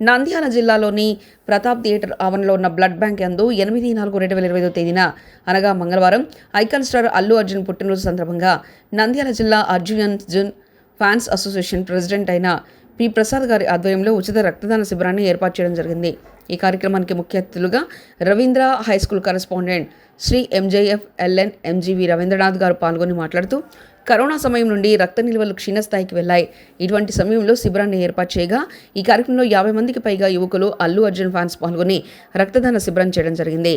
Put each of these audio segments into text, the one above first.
నంద్యాల జిల్లాలోని ప్రతాప్ థియేటర్ ఆవరణలో ఉన్న బ్లడ్ బ్యాంక్ యందు ఎనిమిది నాలుగు రెండు వేల ఇరవై ఐదో తేదీన అనగా మంగళవారం ఐకాన్ స్టార్ అల్లు అర్జున్ పుట్టినరోజు సందర్భంగా నంద్యాల జిల్లా Arjun Arjun fans association president అయిన పి ప్రసాద్ గారి ఆధ్వర్యంలో ఉచిత రక్తదాన శిబిరాన్ని ఏర్పాటు చేయడం జరిగింది. ఈ కార్యక్రమానికి ముఖ్య అతిథులుగా Ravindra high school correspondent Shri MJF LN MGV Ravindranath గారు పాల్గొని మాట్లాడుతూ కరోనా సమయం నుండి రక్త నిల్వలు క్షీణస్థాయికి వెళ్ళాయి ఇటువంటి సమయంలో శిబిరాన్ని ఏర్పాటు చేయగా ఈ కార్యక్రమంలో యాభై మందికి పైగా యువకులు అల్లు అర్జున్ ఫ్యాన్స్ పాల్గొని రక్తదాన శిబిరం చేయడం జరిగింది.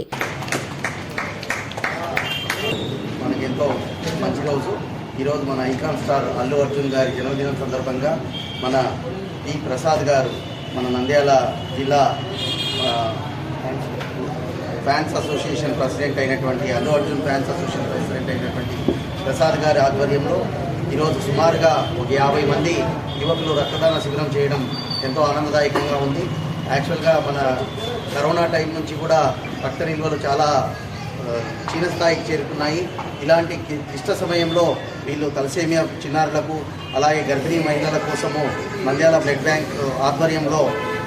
రోజు. ఈరోజు మన ఐకాన్ స్టార్ అల్లు అర్జున్ గారి జన్మదినం సందర్భంగా మన ఈ ప్రసాద్ గారు మన నంద్యాల జిల్లా ఫ్యాన్స్ అసోసియేషన్ ప్రెసిడెంట్ అయినటువంటి Allu Arjun fans association president అయినటువంటి ప్రసాద్ గారి ఆధ్వర్యంలో ఈరోజు సుమారుగా ఒక యాభై మంది యువకులు రక్తదాన శిబిరం చేయడం ఎంతో ఆనందదాయకంగా ఉంది. యాక్చువల్గా మన కరోనా టైం నుంచి కూడా రక్త నిల్వలు చాలా ఆ, క్షీణ స్థాయికి చేరుకున్నాయి. ఇలాంటి క్లిష్ట సమయంలో వీళ్ళు తలసేమియా చిన్నారులకు అలాగే గర్భిణీ మహిళల కోసము మల్యాల బ్లడ్ బ్యాంక్ ఆధ్వర్యంలో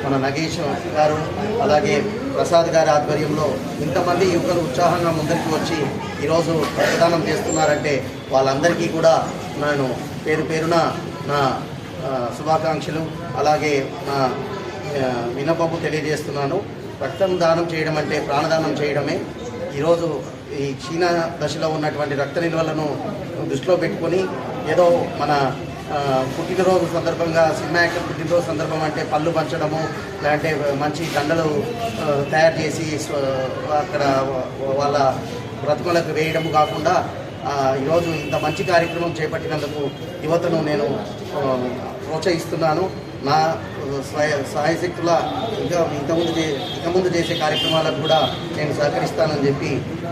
మన నగేష్ గారు అలాగే ప్రసాద్ గారి ఆధ్వర్యంలో ఇంతమంది యువకులు ఉత్సాహంగా ముందరికి వచ్చి ఈరోజు రక్తదానం చేస్తున్నారంటే వాళ్ళందరికీ కూడా నేను పేరు పేరున నా శుభాకాంక్షలు అలాగే నా వినపంపు తెలియజేస్తున్నాను. రక్తం దానం చేయడం అంటే ప్రాణదానం చేయడమే. ఈరోజు ఈ క్షీణ దశలో ఉన్నటువంటి రక్త నిల్వలను దృష్టిలో పెట్టుకొని ఏదో మన పుట్టినరోజు సందర్భంగా సినిమా యాక్టర్ పుట్టినరోజు సందర్భం అంటే పళ్ళు పంచడము లేదంటే మంచి దండలు తయారు చేసి అక్కడ వాళ్ళ బ్రతుకులకు వేయడము కాకుండా ఈరోజు ఇంత మంచి కార్యక్రమం చేపట్టినందుకు యువతను నేను ప్రోత్సహిస్తున్నాను. నా స్వయ సహాయశక్తుల ఇంకా ఇంతకుముందు చే ఇంతకుముందు చేసే కార్యక్రమాలకు కూడా నేను సహకరిస్తానని చెప్పి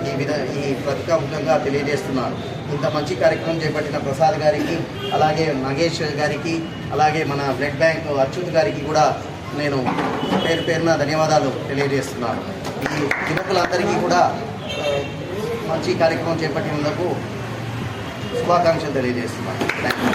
ఈ విధ ఈ ప్రతికాముఖంగా తెలియజేస్తున్నాను. ఇంత మంచి కార్యక్రమం చేపట్టిన ప్రసాద్ గారికి అలాగే నగేష్ గారికి అలాగే మన బ్లడ్ బ్యాంక్ అచ్యుత్ గారికి కూడా నేను పేరు పేరున ధన్యవాదాలు తెలియజేస్తున్నాను. ఈ యువకులందరికీ కూడా మంచి కార్యక్రమం చేపట్టినందుకు శుభాకాంక్షలు తెలియజేస్తున్నాను. Thank you